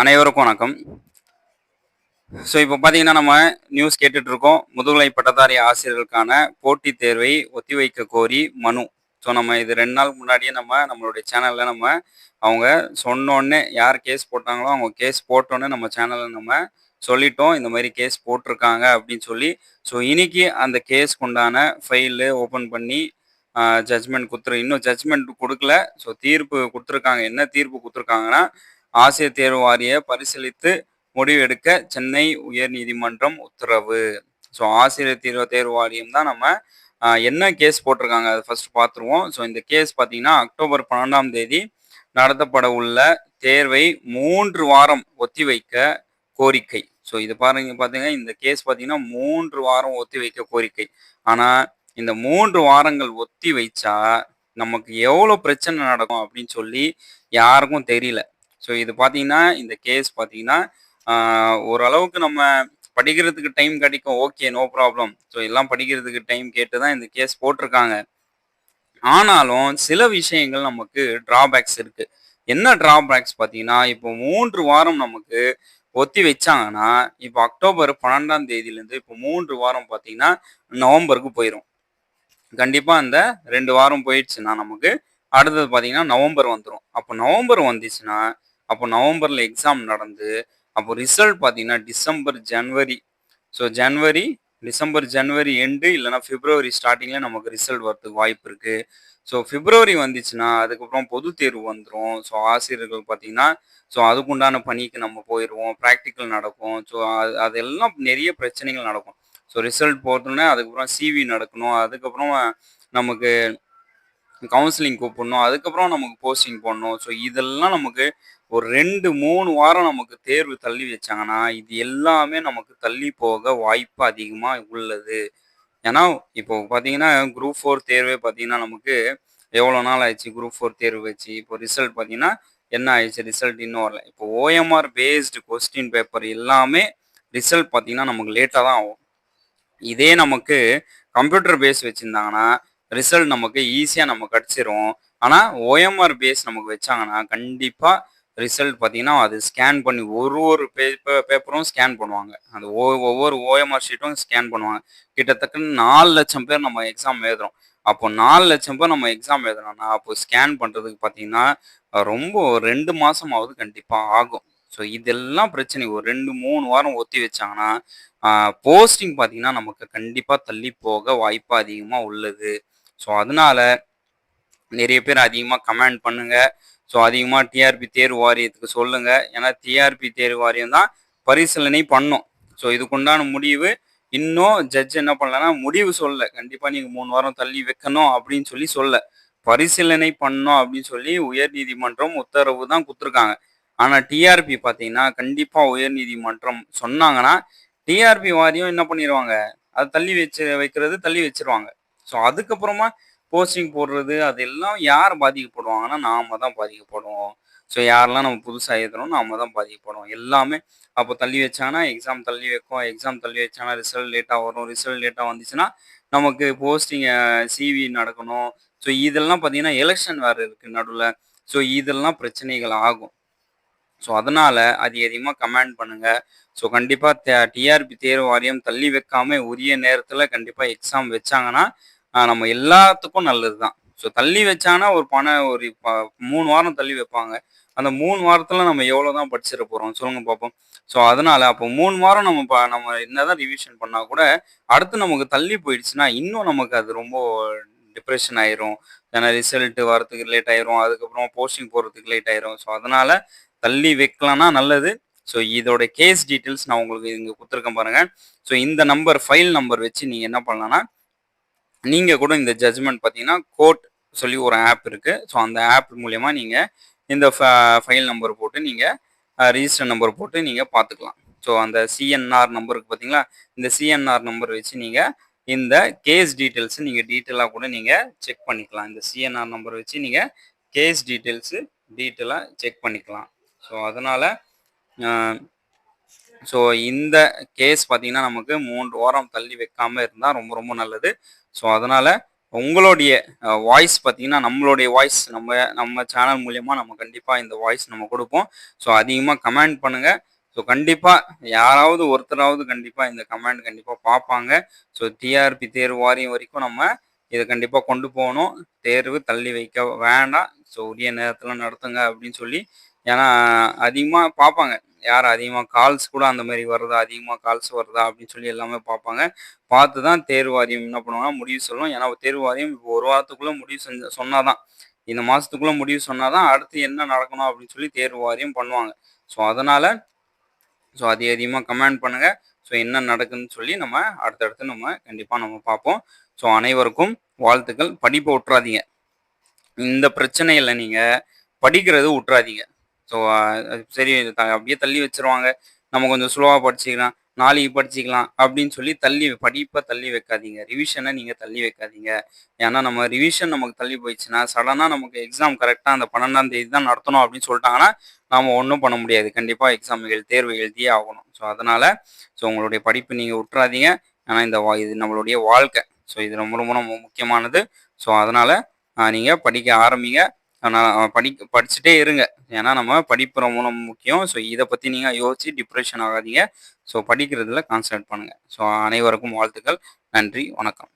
அனைவருக்கும் வணக்கம். ஸோ இப்போ பார்த்தீங்கன்னா நம்ம நியூஸ் கேட்டுட்ருக்கோம். முதுகலை பட்டதாரி ஆசிரியர்களுக்கான போட்டித் தேர்வை ஒத்திவைக்க கோரி மனு. ஸோ நம்ம இது ரெண்டு நாள் முன்னாடியே நம்ம நம்மளுடைய சேனலில் நம்ம அவங்க சொன்னோடனே யார் கேஸ் போட்டாங்களோ அவங்க கேஸ் போட்டோன்னே நம்ம சேனலில் நம்ம சொல்லிட்டோம். இந்த மாதிரி கேஸ் போட்டிருக்காங்க அப்படின்னு சொல்லி. ஸோ இன்னைக்கு அந்த கேஸ்க்கு உண்டான ஃபைலு ஓப்பன் பண்ணி ஜட்மெண்ட் கொடுத்துரு இன்னும் ஜட்மெண்ட் கொடுக்கல. ஸோ தீர்ப்பு கொடுத்துருக்காங்க. என்ன தீர்ப்பு கொடுத்துருக்காங்கன்னா ஆசிய தேர்வு வாரிய பரிசீலித்து முடிவு எடுக்க சென்னை உயர்நீதிமன்றம் உத்தரவு. ஸோ ஆசிரியர் தேர்வு தேர்வு வாரியம் தான் நம்ம என்ன கேஸ் போட்டிருக்காங்க அதை ஃபர்ஸ்ட் பார்த்துருவோம். ஸோ இந்த கேஸ் பார்த்தீங்கன்னா அக்டோபர் பன்னெண்டாம் தேதி நடத்தப்பட உள்ள தேர்வை மூன்று வாரம் ஒத்திவைக்க கோரிக்கை. ஸோ இது பாருங்க பார்த்தீங்கன்னா இந்த கேஸ் பார்த்தீங்கன்னா மூன்று வாரம் ஒத்தி வைக்க கோரிக்கை. ஆனால் இந்த மூன்று வாரங்கள் ஒத்தி வைச்சா நமக்கு எவ்வளோ பிரச்சனை நடக்கும் அப்படின்னு சொல்லி யாருக்கும் தெரியல. ஸோ இது பார்த்தீங்கன்னா இந்த கேஸ் பார்த்தீங்கன்னா ஓரளவுக்கு நம்ம படிக்கிறதுக்கு டைம் கிடைக்கும். ஓகே நோ ப்ராப்ளம் ஸோ எல்லாம் படிக்கிறதுக்கு டைம் கேட்டு தான் இந்த கேஸ் போட்டிருக்காங்க. ஆனாலும் சில விஷயங்கள் நமக்கு டிராபேக்ஸ் இருக்கு. என்ன டிராபேக்ஸ் பார்த்தீங்கன்னா இப்போ மூன்று வாரம் நமக்கு ஒத்தி வச்சாங்கன்னா இப்போ அக்டோபர் பன்னெண்டாம் தேதியிலேருந்து இப்போ மூன்று வாரம் பார்த்தீங்கன்னா நவம்பருக்கு போயிடும் கண்டிப்பாக அந்த ரெண்டு வாரம் போயிடுச்சுன்னா நமக்கு அடுத்தது பார்த்தீங்கன்னா நவம்பர் வந்துடும் அப்போ நவம்பர் வந்துச்சுன்னா அப்போ நவம்பரில் எக்ஸாம் நடந்து அப்போ ரிசல்ட் பார்த்தீங்கன்னா டிசம்பர் ஜனவரி. ஸோ ஜனவரி டிசம்பர் ஜனவரி எண்டு இல்லைன்னா பிப்ரவரி ஸ்டார்டிங்கில் நமக்கு ரிசல்ட் வரதுக்கு வாய்ப்பு இருக்குது ஸோ பிப்ரவரி வந்துச்சுன்னா அதுக்கப்புறம் பொது தேர்வு வந்துடும் ஸோ ஆசிரியர்கள் பார்த்தீங்கன்னா ஸோ அதுக்குண்டான பணிக்கு நம்ம போயிடுவோம் ப்ராக்டிக்கல் நடக்கும். ஸோ அது அதெல்லாம் நிறைய பிரச்சனைகள் நடக்கும். ஸோ ரிசல்ட் போட்டோன்னே அதுக்கப்புறம் சிவி நடக்கணும். அதுக்கப்புறம் நமக்கு கவுன்சிலிங் கூப்பிடணும். அதுக்கப்புறம் நமக்கு போஸ்டிங் போடணும். ஸோ இதெல்லாம் நமக்கு ஒரு ரெண்டு மூணு வாரம் நமக்கு தேர்வு தள்ளி வச்சாங்கன்னா இது எல்லாமே நமக்கு தள்ளி போக வாய்ப்பு அதிகமாக உள்ளது. ஏன்னா இப்போ பார்த்தீங்கன்னா குரூப் ஃபோர் தேர்வே பார்த்தீங்கன்னா நமக்கு எவ்வளோ நாள் ஆயிடுச்சு குரூப் ஃபோர் தேர்வு வச்சு? இப்போ ரிசல்ட் பார்த்தீங்கன்னா என்ன ஆயிடுச்சு? ரிசல்ட் இன்னும் வரல. இப்போ ஓஎம்ஆர் பேஸ்டு கொஸ்டின் பேப்பர் எல்லாமே ரிசல்ட் பார்த்தீங்கன்னா நமக்கு லேட்டாக தான் ஆகும். இதே நமக்கு கம்ப்யூட்டர் பேஸ் வச்சுருந்தாங்கன்னா ரிசல்ட் நமக்கு ஈஸியாக நமக்கு கிடச்சிரும். ஆனால் ஓஎம்ஆர் பேஸ் நமக்கு வச்சாங்கன்னா கண்டிப்பாக ரிசல்ட் பார்த்தீங்கன்னா அது ஸ்கேன் பண்ணி ஒரு ஒரு பேப்பர் பேப்பரும் ஸ்கேன் பண்ணுவாங்க. அந்த ஒவ்வொரு ஓஎம்ஆர் ஷீட்டும் ஸ்கேன் பண்ணுவாங்க. கிட்டத்தட்ட நாலு லட்சம் பேர் நம்ம எக்ஸாம் எழுதுறோம். அப்போ நாலு லட்சம் பேர் நம்ம எக்ஸாம் எழுதுறோம்னா அப்போ ஸ்கேன் பண்ணுறதுக்கு பார்த்தீங்கன்னா ரொம்ப ஒரு ரெண்டு மாதமாவது கண்டிப்பாக ஆகும். ஸோ இதெல்லாம் பிரச்சனை. ஒரு ரெண்டு மூணு வாரம் ஒத்தி வச்சாங்கன்னா போஸ்டிங் பார்த்தீங்கன்னா நமக்கு கண்டிப்பாக தள்ளி போக வாய்ப்பு அதிகமாக உள்ளது. ஸோ அதனால நிறைய பேர் அதிகமாக கமெண்ட் பண்ணுங்கள் ஸோ அதிகமாக டிஆர்பி தேர்வு வாரியத்துக்கு சொல்லுங்கள் ஏன்னா டிஆர்பி தேர்வு வாரியம் தான் பரிசீலனை பண்ணும். ஸோ இதுக்குண்டான முடிவு இன்னும் ஜட்ஜ் என்ன பண்ணலன்னா முடிவு சொல்ல. கண்டிப்பாக நீங்கள் மூணு வாரம் தள்ளி வைக்கணும் அப்படின்னு சொல்லி சொல்ல. பரிசீலனை பண்ணோம் அப்படின்னு சொல்லி உயர்நீதிமன்றம் உத்தரவு தான் கொடுத்துருக்காங்க. ஆனால் டிஆர்பி பார்த்தீங்கன்னா கண்டிப்பாக உயர்நீதிமன்றம் சொன்னாங்கன்னா டிஆர்பி வாரியம் என்ன பண்ணிடுவாங்க அதை தள்ளி வச்சு வைக்கிறது தள்ளி வச்சிருவாங்க. ஸோ அதுக்கப்புறமா போஸ்டிங் போடுறது அதெல்லாம் யார் பாதிக்கப்படுவாங்கன்னா நாம தான் பாதிக்கப்படுவோம். ஸோ யாரெல்லாம் நம்ம புதுசாக எழுதுறோம் நாம தான் பாதிக்கப்படுவோம். எல்லாமே அப்போ தள்ளி வச்சாங்கன்னா எக்ஸாம் தள்ளி வைக்கும். எக்ஸாம் தள்ளி வச்சாங்கன்னா ரிசல்ட் லேட்டாக வரும். ரிசல்ட் லேட்டாக வந்துச்சுன்னா நமக்கு போஸ்டிங் சிவி நடக்கணும். ஸோ இதெல்லாம் பார்த்தீங்கன்னா எலெக்ஷன் வேறு இருக்குது நடுவில். ஸோ இதெல்லாம் பிரச்சனைகள் ஆகும். ஸோ அதனால் அது அதிகமாக கமெண்ட் பண்ணுங்கள் ஸோ கண்டிப்பாக டிஆர்பி தேர்வு வாரியம் தள்ளி வைக்காமல் உரிய நேரத்தில் கண்டிப்பாக எக்ஸாம் வச்சாங்கன்னா நம்ம எல்லாத்துக்கும் நல்லது தான் ஸோ தள்ளி வச்சானா ஒரு பண ஒரு ப- மூணு வாரம் தள்ளி வைப்பாங்க. அந்த மூணு வாரத்தில் நம்ம எவ்வளோ தான் படிச்சிட போகிறோம் சொல்லுங்கள் பார்ப்போம் ஸோ அதனால் அப்போ மூணு வாரம் நம்ம ப நம்ம என்ன தான் ரிவிஷன் பண்ணால் கூட அடுத்து நமக்கு தள்ளி போயிடுச்சுன்னா இன்னும் நமக்கு அது ரொம்ப டிப்ரெஷன் ஆயிரும். ஏன்னா ரிசல்ட் வரத்துக்கு லேட் ஆயிரும். அதுக்கப்புறம் போஸ்டிங் போகிறதுக்கு லேட் ஆயிரும். ஸோ அதனால் தள்ளி வைக்கலாம்னா நல்லது. ஸோ இதோட கேஸ் டீட்டெயில்ஸ் நான் உங்களுக்கு இங்கே கொடுத்துருக்கேன் பாருங்கள் ஸோ இந்த நம்பர் ஃபைல் நம்பர் வச்சு நீங்கள் என்ன பண்ணலான்னா நீங்கள் கூட இந்த ஜட்ஜ்மெண்ட் பார்த்தீங்கன்னா கோர்ட் சொல்லி ஒரு ஆப் இருக்குது ஸோ அந்த ஆப் மூலயமா நீங்கள் இந்த ஃபைல் நம்பர் போட்டு நீங்கள் ரிஜிஸ்டர் நம்பர் போட்டு நீங்கள் பார்த்துக்கலாம் ஸோ அந்த சிஎன்ஆர் நம்பருக்கு பார்த்தீங்களா இந்த சிஎன்ஆர் நம்பர் வச்சு நீங்கள் இந்த கேஸ் டீட்டெயில்ஸு நீங்கள் டீட்டெயிலாக கூட நீங்கள் செக் பண்ணிக்கலாம். இந்த சிஎன்ஆர் நம்பர் வச்சு நீங்கள் கேஸ் டீட்டெயில்ஸு டீட்டெயிலாக செக் பண்ணிக்கலாம். ஸோ அதனால் ஸோ இந்த கேஸ் பார்த்தீங்கன்னா நமக்கு மூன்று வாரம் தள்ளி வைக்காமல் இருந்தால் ரொம்ப ரொம்ப நல்லது. ஸோ அதனால் உங்களுடைய வாய்ஸ் பார்த்தீங்கன்னா நம்மளுடைய வாய்ஸ் நம்ம நம்ம சேனல் மூலயமா நம்ம கண்டிப்பாக இந்த வாய்ஸ் நம்ம கொடுப்போம். ஸோ அதிகமாக கமெண்ட் பண்ணுங்கள் ஸோ கண்டிப்பாக யாராவது ஒருத்தராவது கண்டிப்பாக இந்த கமெண்ட் கண்டிப்பாக பார்ப்பாங்க. ஸோ டிஆர்பி தேர்வு வாரியம் வரைக்கும் நம்ம இதை கண்டிப்பாக கொண்டு போகணும். தேர்வு தள்ளி வைக்க வேண்டாம். ஸோ உரிய நேரத்தில் நடத்துங்க அப்படின்னு சொல்லி. ஏன்னா அதிகமாக பார்ப்பாங்க. யார் அதிகமாக கால்ஸ் கூட அந்த மாதிரி வருதா அதிகமாக கால்ஸ் வருதா அப்படின்னு சொல்லி எல்லாமே பார்ப்பாங்க. பார்த்து தான் தேர்வு வாரியம் என்ன பண்ணுவாங்கன்னா முடிவு சொல்லணும் ஏன்னா தேர்வு வாரியம் இப்போ ஒரு வாரத்துக்குள்ளே முடிவு செஞ்ச சொன்னாதான். இந்த மாதத்துக்குள்ளே முடிவு சொன்னால் தான் அடுத்து என்ன நடக்கணும் அப்படின்னு சொல்லி தேர்வு வாரியம் பண்ணுவாங்க. ஸோ அதனால் ஸோ அதிக அதிகமாக கமெண்ட் பண்ணுங்கள் ஸோ என்ன நடக்குதுன்னு சொல்லி நம்ம அடுத்தடுத்து நம்ம கண்டிப்பாக நம்ம பார்ப்போம். ஸோ அனைவருக்கும் வாழ்த்துக்கள். படிப்பை விட்டுறாதீங்க இந்த பிரச்சனையில் நீங்கள் படிக்கிறது விட்டுறாதீங்க ஸோ சரி த- அப்படியே தள்ளி வச்சிருவாங்க. நம்ம கொஞ்சம் ஸ்லோவாக படிச்சுக்கலாம். நாளைக்கு படிச்சுக்கலாம் அப்படின்னு சொல்லி தள்ளி படிப்பை தள்ளி வைக்காதீங்க. ரிவிஷனை நீங்கள் தள்ளி வைக்காதீங்க. ஏன்னா நம்ம ரிவிஷன் நமக்கு தள்ளி போயிடுச்சுன்னா சடனாக நமக்கு எக்ஸாம் கரெக்டாக அந்த பன்னெண்டாம் தேதி தான் நடத்தணும் அப்படின்னு சொல்லிட்டாங்கன்னா நாம் ஒன்றும் பண்ண முடியாது. கண்டிப்பாக எக்ஸாம்கள் எழு தேர்வு எழுதியே ஆகணும். ஸோ அதனால் ஸோ உங்களுடைய படிப்பு நீங்கள் விட்டுறாதீங்க. ஏன்னா இந்த வா இது நம்மளுடைய வாழ்க்கை. ஸோ இது ரொம்ப ரொம்ப ரொம்ப முக்கியமானது. ஸோ அதனால் நீங்கள் படிக்க ஆரம்பிங்க. நான் படி படிச்சுட்டே இருங்க. ஏன்னா நம்ம படிப்பு ரொம்ப ரொம்ப முக்கியம். ஸோ இதை பற்றி நீங்கள் யோசிச்சு டிப்ரெஷன் ஆகாதீங்க. ஸோ படிக்கிறதுல கான்சன்ட்ரேட் பண்ணுங்கள் ஸோ அனைவருக்கும் வாழ்த்துக்கள். நன்றி. வணக்கம்.